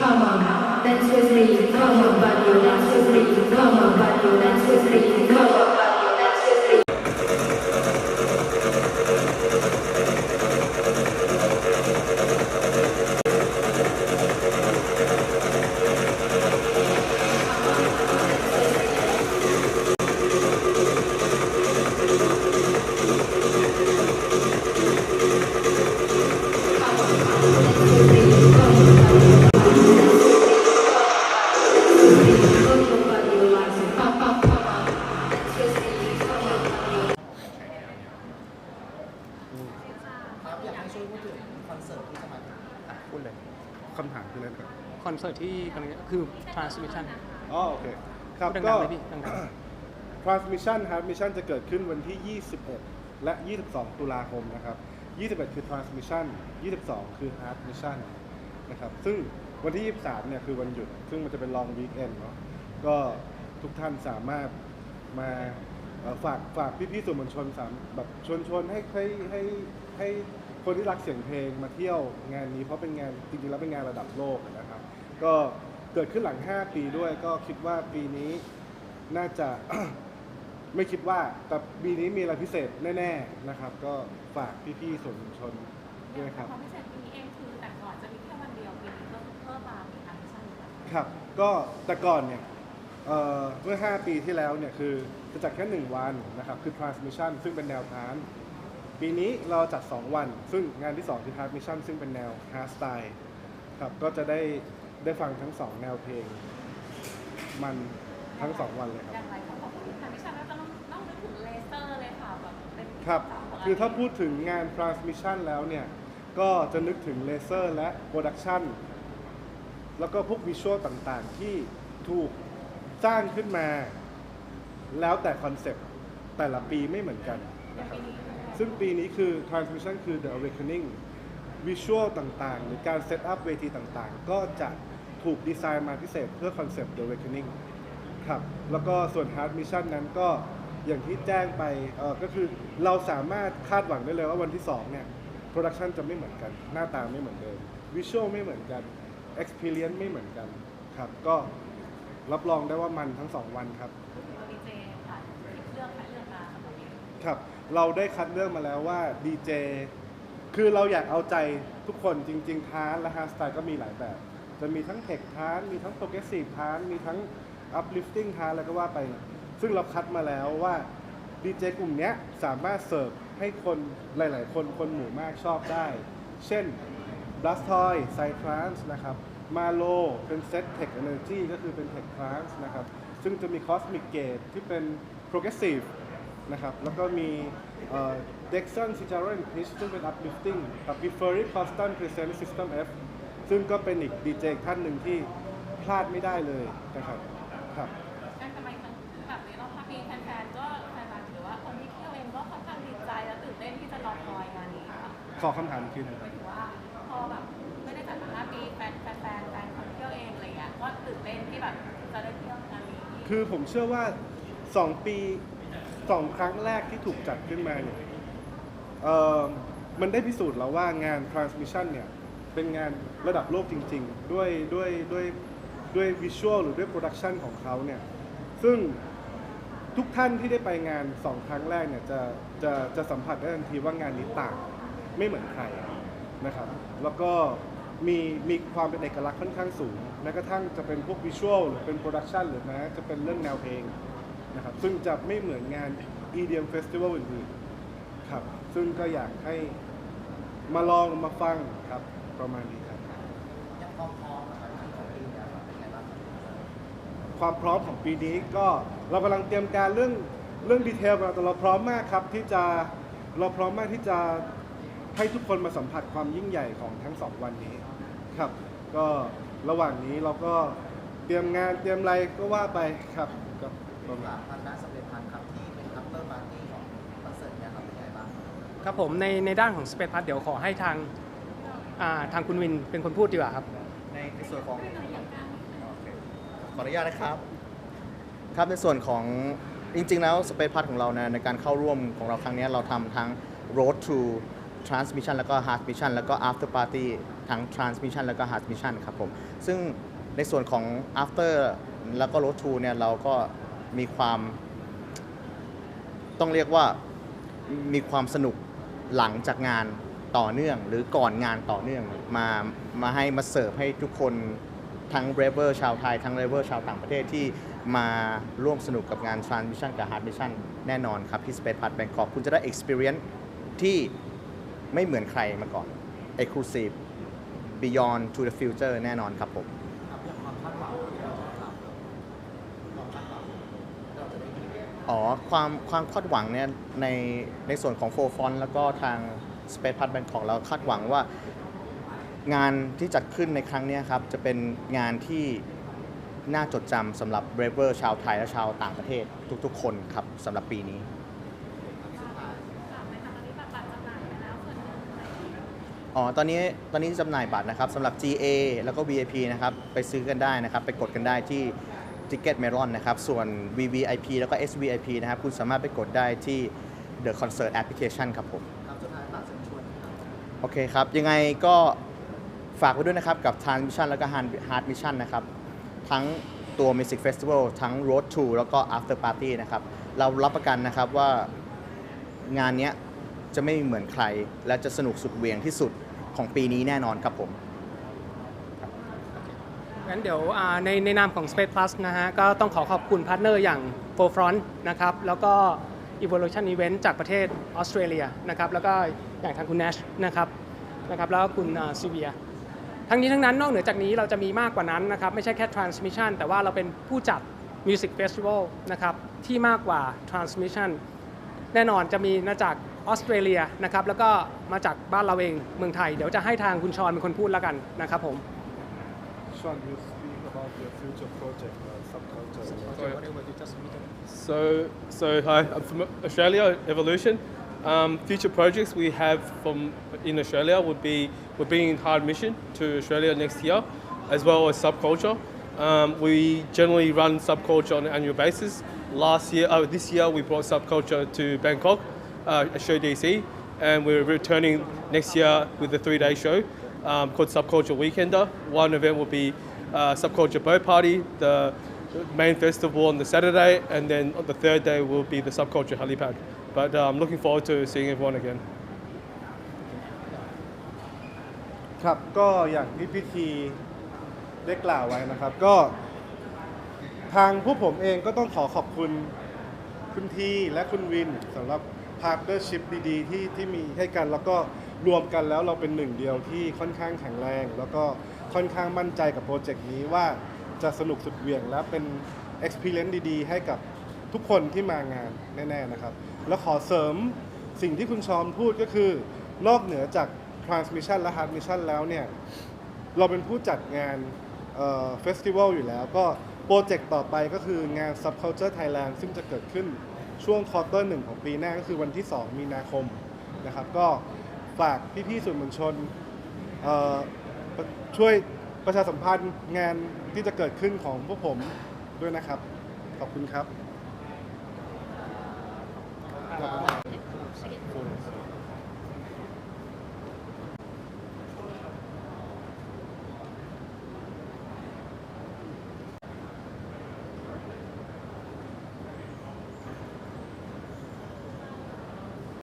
Come on, dance with me. Come on, buddy, dance with me. Come on, buddy, dance with me. Come on. Transmission อ๋อโอเคครับพูดก็ ดังๆเลยพี่ดัง transmission ครับ mission จะเกิดขึ้นวันที่ 21 และ 22 ตุลาคมนะครับ 21 คือ transmission 22 คือ hard mission นะครับซึ่งวันที่ 23 เนี่ยคือวันหยุด ซึ่งมันจะเป็น long weekend เนาะก็ทุกท่านสามารถมาเอ่อฝากฝากพี่ๆสื่อมวลชนสามแบบชวนชวนให้ให้ให้ให้คนที่รักเสียงเพลงมาเที่ยวงานนี้เพราะเป็นงานจริงๆแล้วเป็นงานระดับโลกนะครับ ก็ เกิดขึ้นหลัง 5 ปีด้วยก็คิดว่าปีนี้น่าจะ ไม่คิดว่า แต่ปีนี้มีอะไรพิเศษแน่ๆนะครับ ก็ฝากพี่ๆสื่อมวลชนด้วยนะครับ ความพิเศษปีนี้เองคือแต่ก่อนจะมีแค่วันเดียวปีนี้เพิ่มเพิ่มมามีทางมิชชั่นหรือเปล่าครับ ก็แต่ก่อนเนี่ยเอ่อเมื่อ 5 ปีที่แล้วเนี่ยคือจะจัดแค่ 1 วันนะครับ คือ transmission ซึ่งเป็นแนวทาน ปีนี้เราจัด 2 วัน ซึ่งงานที่ 2 คือ transmission ซึ่งเป็นแนว hard style ครับก็จะได้ ได้ฟังทั้ง2แนวเพลง มันทั้ง2วันเลยครับ อย่างไรเขาบอกว่าทางมิชชั่นแล้วจะต้องต้องนึกถึงเลเซอร์เลยค่ะแบบเป็นครับสาวคือถ้าพูดถึงงาน transmission แล้วเนี่ย ก็จะนึกถึงเลเซอร์และโปรดักชันแล้วก็พวกวิชวลต่างๆ ที่ถูกสร้างขึ้นมา แล้วแต่คอนเซปต์แต่ละปีไม่เหมือนกันนะครับ ซึ่งปีนี้คือ transmission คือ the awakening วิชวลต่างๆ หรือการเซตอัพเวทีต่างๆ ก็จะ ถูกดีไซน์มาพิเศษเพื่อคอนเซปต์ the awakening ครับ แล้วก็ส่วน hard mission นั้นก็อย่างที่แจ้งไปเอ่อก็คือเราสามารถคาดหวังได้เลยว่าวันที่ 2 เนี่ย โปรดักชันจะไม่เหมือนกัน หน้าตาไม่เหมือนเดิมวิชวลไม่เหมือนกัน experience ไม่เหมือนกันครับ ก็รับรองได้ว่ามันทั้ง 2 วันครับ ตัวดีเจค่ะเลือกคัดเลือกมาสำหรับนี้ครับ เราได้คัดเลือกมาแล้วว่าดีเจคือเราอยากเอาใจทุกคนจริงๆทานและฮาร์สไตล์ก็มีหลายแบบ จะมีทั้งเทคทานมีทั้งโปรเกรสซีฟทานมีทั้งอัพลิฟติ้งทานแล้วก็ว่าไป ซึ่งเราคัดมาแล้วว่าดีเจกลุ่มนี้สามารถเสิร์ฟให้คนหลาย ๆ คนคนหมู่มากชอบได้ เช่น b l a s t o y p s y t r a n c e นะครับมาโลเป็นเซตเทค Energy ก็คือเป็น Tech Trance นะครับซึ่งจะมี Cosmic Gate ที่เป็น Progressive นะครับแล้วก็มีเอ่อ Dexon c i t a r o n Pitch ซึ่งเป็น Uplifting กับ b i f e r y Constant Present System F ซึ่งก็เป็นอีกดีเจท่านหนึ่งที่พลาดไม่ได้เลยนะครับครับการทำไมมันแบบนี้เราถ้ามีแฟนๆก็แฟนๆหรือว่าคนที่เที่ยวเองก็ค่อนข้างดีใจและตื่นเต้นที่จะรอคอยงานนี้ค่ะขอคำถามอีกทีหนึงหมายถึงว่าพอแบบไม่ได้จัดมาห้าปีแฟนแฟนแฟนแฟนคนเที่ยวเองอะไรเงี้ยก็ตื่นเต้นที่แบบจะได้เที่ยวงานนี้คือผมเชื่อว่า2ปี2ครั้งแรกที่ถูกจัดขึ้นมาเนี่ยเอ่อมันได้พิสูจน์แล้วว่างาน transmission เนี่ย เป็นงานระดับโลกจริง ๆ ด้วยด้วยด้วยด้วยวิชวลหรือด้วยโปรดักชันของเขาเนี่ยซึ่งทุกท่านที่ได้ไปงาน2ครั้งแรกเนี่ยจะจะจะสัมผัสได้ทันทีว่างานนี้ต่างไม่เหมือนใครนะครับ แล้วก็มีมีความเป็นเอกลักษณ์ค่อนข้างสูงแม้กระทั่งจะเป็นพวกวิชวลหรือเป็นโปรดักชันหรือแม้จะเป็นเรื่องแนวเพลงนะครับซึ่งจะไม่เหมือนงาน EDM Festival อื่นๆครับซึ่งก็อยากให้มาลองมาฟังครับ ประมาณนี้ครับ ยังพร้อมๆนะครับที่ของปีเนี้ครับเป็นไงบ้างครับความพร้อมของปีนี้ก็เรากำลังเตรียมการเรื่องเรื่องดีเทลแต่เราพร้อมมากครับที่จะเราพร้อมมากที่จะให้ทุกคนมาสัมผัสความยิ่งใหญ่ของทั้งสองวันนี้ครับ ก็ระหว่างนี้เราก็เตรียมงานเตรียมอะไรก็ว่าไปครับก็ประมาณทางด้านสเปนพันครับที่เป็น after party ของคอนเสิร์ตเนี่ยครับเป็นไงบ้าง ครับผมในในด้านของ Space Pass เดี๋ยวขอให้ทาง อ่าทางคุณวินเป็นคนพูดดีกว่าครับ ในในส่วนของโอเคขออนุญาตนะครับ ครับในส่วนของจริงๆแล้วสเปซพัทของเรานะในการเข้าร่วมของเราครั้งนี้เราทำทั้ง road to transmission แล้วก็ hard mission แล้วก็ after party ทั้ง transmission แล้วก็ hard mission ครับผม ซึ่งในส่วนของ after แล้วก็ road to เนี่ยเราก็มีความ ต้องเรียกว่ามีความสนุกหลังจากงาน ต่อเนื่อง หรือก่อนงานต่อเนื่องมามาให้มาเสิร์ฟให้ทุกคนทั้งเรเวอร์ชาวไทย ทั้งเรเวอร์ชาวต่างประเทศที่มาร่วมสนุกกับงาน Transmission กับ Hard Mission แน่นอนครับที่ Space Park Bangkok คุณจะได้ experience ที่ไม่เหมือนใครมาก่อน exclusive beyond to the future แน่นอนครับผมอ๋อความความคาดหวังเนี่ยในในส่วนของโฟฟอนแล้วก็ทาง Space Park Bangkok เราคาดหวังว่า งานที่จัดขึ้นในครั้งนี้ครับ จะเป็นงานที่น่าจดจำสำหรับเบรเวอร์ชาวไทยและชาวต่างประเทศทุกๆ คนครับสำหรับปีนี้ อ๋อ ตอนนี้ตอนนี้จำหน่ายบัตรนะครับสำหรับ GA แล้วก็ VIP นะครับ ไปซื้อกันได้นะครับ ไปกดกันได้ที่ Ticket Melon นะครับ ส่วน VVIP แล้วก็ SVIP นะครับ คุณสามารถไปกดได้ที่ The Concert Application ครับผม โอเคครับ ยังไงก็ฝากไว้ด้วยนะครับ กับ Trans Mission แล้วก็ Hard Hard Mission นะครับ ทั้งตัว Music Festival ทั้ง Road to แล้วก็ After Party นะครับ เรารับประกันนะครับว่างานนี้จะไม่เหมือนใคร และจะสนุกสุดเวียงที่สุดของปีนี้แน่นอนครับผมงั้นเดี๋ยวในในนามของ Space Plus นะฮะ ก็ต้องขอขอบคุณพาร์ทเนอร์อย่าง Forefront นะครับ แล้วก็ Evolution Event จากประเทศออสเตรเลียนะครับ แล้วก็ อย่างทางคุณ Nash นะครับนะครับแล้วก็คุณซีเวียทั้งนี้ทั้งนั้นนอกเหนือจากนี้เราจะมีมากกว่านั้นนะครับไม่ใช่แค่ Transmission แต่ว่าเราเป็นผู้จัด Music Festival นะครับที่มากกว่า Transmission แน่นอนจะมีมาจากออสเตรเลียนะครับแล้วก็มาจากบ้านเราเองเมืองไทย เดี๋ยวจะให้ทางคุณชอนเป็นคนพูดแล้วกันนะครับผม Sean you speak about your future project uh, subculture So, so hi, I'm from Australia, Evolution. Um, future projects we have from in Australia would be we're bringing Hard Mission to Australia next year, as well as Subculture. Um, we generally run Subculture on an annual basis. Last year, oh, this year we brought Subculture to Bangkok, uh, show DC, and we're returning next year with a three-day show um, called Subculture Weekender. One event will be uh, Subculture Boat Party, the main festival on the Saturday, and then on the third day will be the Subculture Helipad. But uh, I'm looking forward to seeing everyone again. ครับ ก็อย่างที่พิธีได้กล่าวไว้นะครับ ก็ทางผู้ผมเองก็ต้องขอขอบคุณคุณทีและคุณวินสำหรับพาร์ n เ r อร์ชิพดีๆ ที่ที่มีให้กันแล้วก็รวมกันแล้วเราเป็นหนึ่งเดียวที่ค่อนข้างแข็งแรง แล้วก็ค่อนข้างมั่นใจกับโปรเจกต์นี้ว่าจะสนุกสุดเหวี่ยงและเป็น Experience ดีๆ ให้กับ ทุกคนที่มางานแน่ๆนะครับ แล้วขอเสริมสิ่งที่คุณชอมพูดก็คือนอกเหนือจาก Transmission และ Hard Mission แล้วเนี่ย เราเป็นผู้จัดงานเฟสติวัลอยู่แล้ว ก็โปรเจกต์ต่อไปก็คืองาน Subculture Thailand ซึ่งจะเกิดขึ้นช่วงควอเตอร์หนึ่งของปีหน้าก็คือวันที่ 2 มีนาคมนะครับ ก็ฝากพี่ๆสื่อมวลชนช่วยประชาสัมพันธ์งานที่จะเกิดขึ้นของพวกผมด้วยนะครับ ขอบคุณครับ Uh -huh.